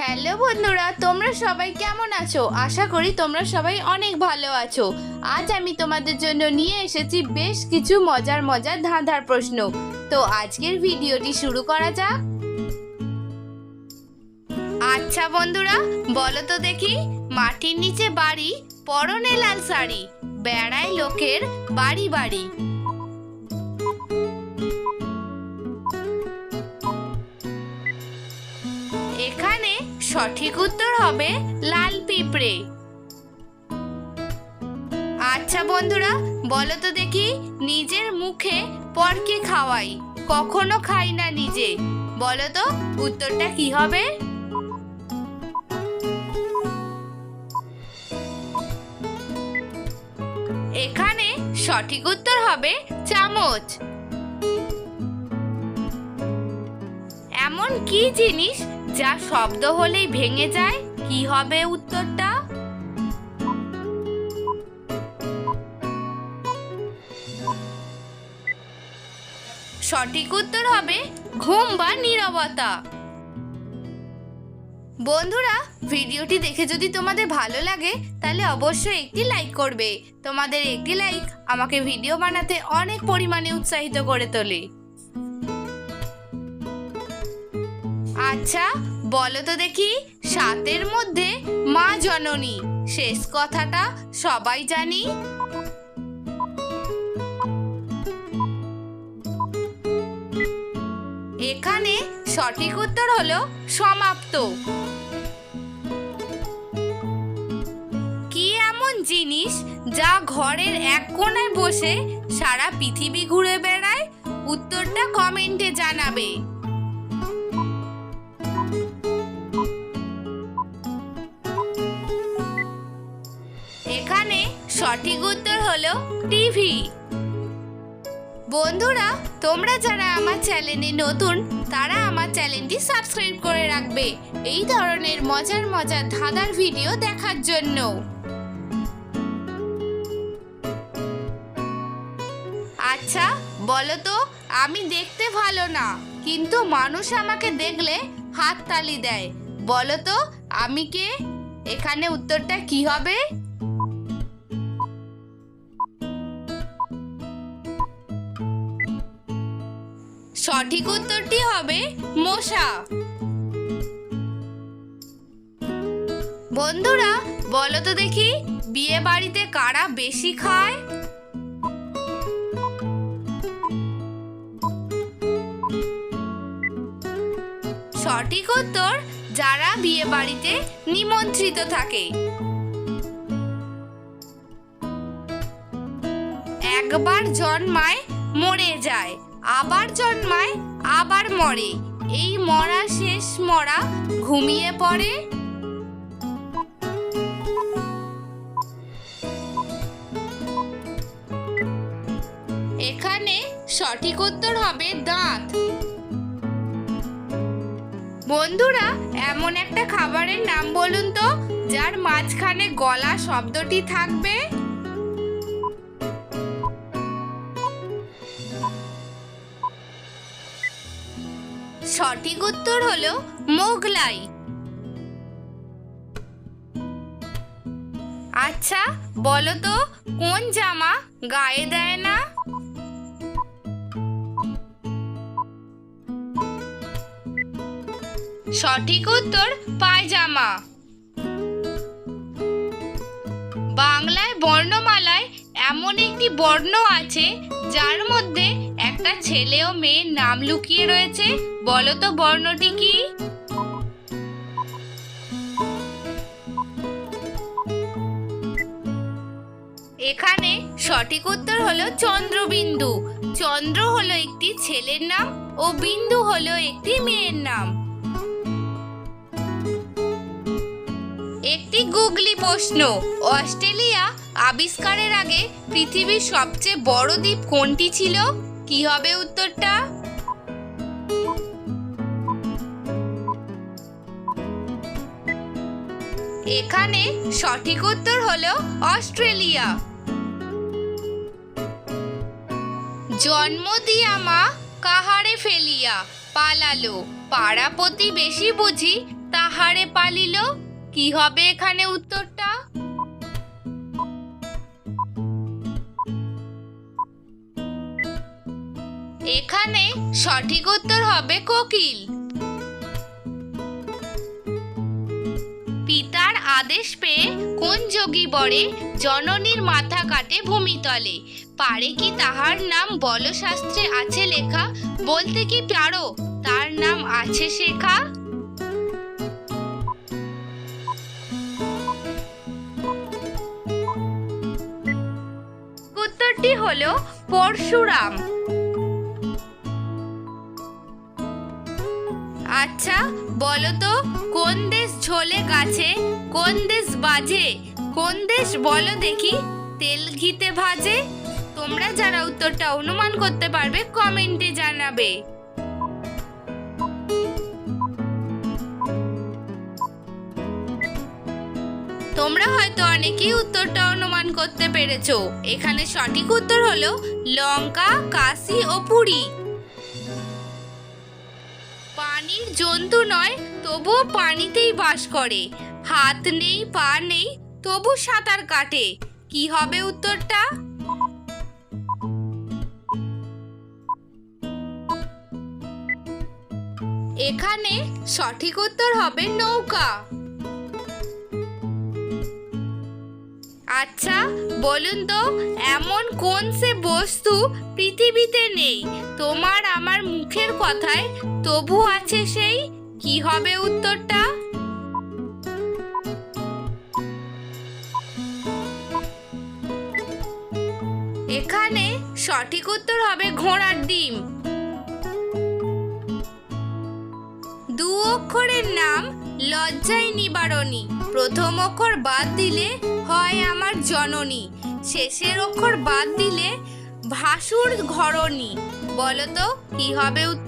Hello বন্ধুরা, তোমরা সবাই কেমন আছো? আশা করি তোমরা সবাই অনেক ভালো আছো। আজ আমি তোমাদের জন্য নিয়ে এসেছি বেশ কিছু মজার মজার ধাঁধার প্রশ্ন। তো আজকের ভিডিওটি শুরু করা যাক। আচ্ছা বন্ধুরা, বলো তো দেখি, মাটির নিচে বাড়ি, পরনে লাল শাড়ি, বেড়ায় লোকের বাড়ি বাড়ি। সঠিক উত্তর হবে লাল পিঁপড়ে। আচ্ছা বন্ধুরা, বলো তো দেখি, নিজের মুখে পরকে খাওয়াই, কখনো খাই না নিজে। বলো তো, উত্তরটা কি হবে? এখানে সঠিক উত্তর হবে চামচ। এমন কি জিনিস যা শব্দ হলেই ভেঙে যায়? কি হবে উত্তরটা? সঠিক উত্তর হবে ঘুম বা নীরবতা। বন্ধুরা, ভিডিওটি দেখে যদি তোমাদের ভালো লাগে, তাহলে অবশ্যই একটি লাইক করবে। তোমাদের একটি লাইক আমাকে ভিডিও বানাতে অনেক পরিমাণে উৎসাহিত করে তোলে। আচ্ছা বলো তো দেখি, সাতের মধ্যে মা জননী, শেষ কথাটা সবাই জানি। এখানে সঠিক উত্তর হলো সমাপ্ত। কি এমন জিনিস যা ঘরের এক কোণায় বসে সারা পৃথিবী ঘুরে বেড়ায়? উত্তরটা কমেন্টে জানাবে। সঠিক উত্তর হলো টিভি। বন্ধুরা, তোমরা যারা আমার চ্যানেলে নতুন, তারা আমার চ্যানেলটি সাবস্ক্রাইব করে রাখবে এই ধরনের মজার মজার ধাঁধার ভিডিও দেখার জন্য। আচ্ছা বলো তো, আমি দেখতে ভালো না, কিন্তু মানুষ আমাকে দেখলে হাত তালি দেয়। বলো তো, আমি কে? এখানে উত্তরটা কি হবে? সঠিক উত্তরটি হবে মশা। বন্ধুরা, বলো তো দেখি, বিয়ে বাড়িতে কারা বেশি খায়? সঠিক উত্তর, যারা বিয়ে বাড়িতে নিমন্ত্রিত থাকে। একবার জন্মায় মরে যায়। আবার জন্মায়, আবার মরে। এই মরা শেষ মরা ঘুমিয়ে পড়ে। এখানে সঠিক উত্তর হবে দাঁত। বন্ধুরা, এমন একটা খাবারের নাম বলুন তো, যার মাঝখানে গলা শব্দটি থাকবে? সঠিক উত্তর হলো মোগলাই। আচ্ছা বলো তো, কোন জামা গায়ে দেয় না? সঠিক উত্তর, পায়জামা। বাংলায় বর্ণমালায় এমন একটি বর্ণ আছে যার মধ্যে একটা ছেলে ও মেয়ের নাম লুকিয়ে রয়েছে। বলো তো বর্ণটি কি? এখানে সঠিক উত্তর হলো চন্দ্রবিন্দু। চন্দ্র হলো একটি ছেলের নাম ও বিন্দু হলো একটি মেয়ের নাম। একটি গুগলি প্রশ্ন, অস্ট্রেলিয়া আবিষ্কারের আগে পৃথিবীর সবচেয়ে বড় দ্বীপ কোনটি ছিল? কি হবে উত্তরটা? এখানে সঠিক উত্তর হলো অস্ট্রেলিয়া। জন্ম দিয়া মা কাহারে ফেলিয়া? পালালো। পাড়া প্রতিবেশী বুঝি তাহারে পালিল। কি হবে এখানে উত্তরটা? এখানে সঠিক উত্তর হবে কোকিল। পিতার আদেশ পেয়ে কোন যোগী বরে জননীর মাথা কাটে ভূমিতলে? পারে কি তাহার নাম বলশাস্ত্রে আছে লেখা? বলতে কি পারো? তার নাম আছে শেখা? উত্তরটি হলো পরশুরাম। আচ্ছা বলো তো, কোন দেশ ঝোলে গাছে, কোন দেশ বাজে? কোন দেশ বলো দেখি, তেল ঘিতে ভাজে? তোমরা যারা উত্তরটা অনুমান করতে পারবে কমেন্টে জানাবে। তোমরা হয়তো অনেকেই উত্তরটা অনুমান করতে পেরেছ। এখানে সঠিক উত্তর হলো লঙ্কা, কাশি ও পুরী। পানির জন্তু নয়, তবুও পানিতেই বাস করে। হাত নেই, পা নেই, তবু সাঁতার কাটে। কি হবে উত্তরটা? এখানে সঠিক উত্তর হবে নৌকা। আচ্ছা বলুন তো, এমন কোন সে বস্তু পৃথিবীতে নেই? তোমার আমার মুখের কথায় তবু আছে সেই? কি হবে উত্তরটা? এখানে সঠিক উত্তর হবে ঘোড়ার ডিম। দু অক্ষরের নাম লজ্জায় নিবারণী। প্রথম অক্ষর বাদ দিলে হয় আমার জননী। শেষের অক্ষর বাদ দিলে ভাসুর ঘরণী। বলো তো, কি হবে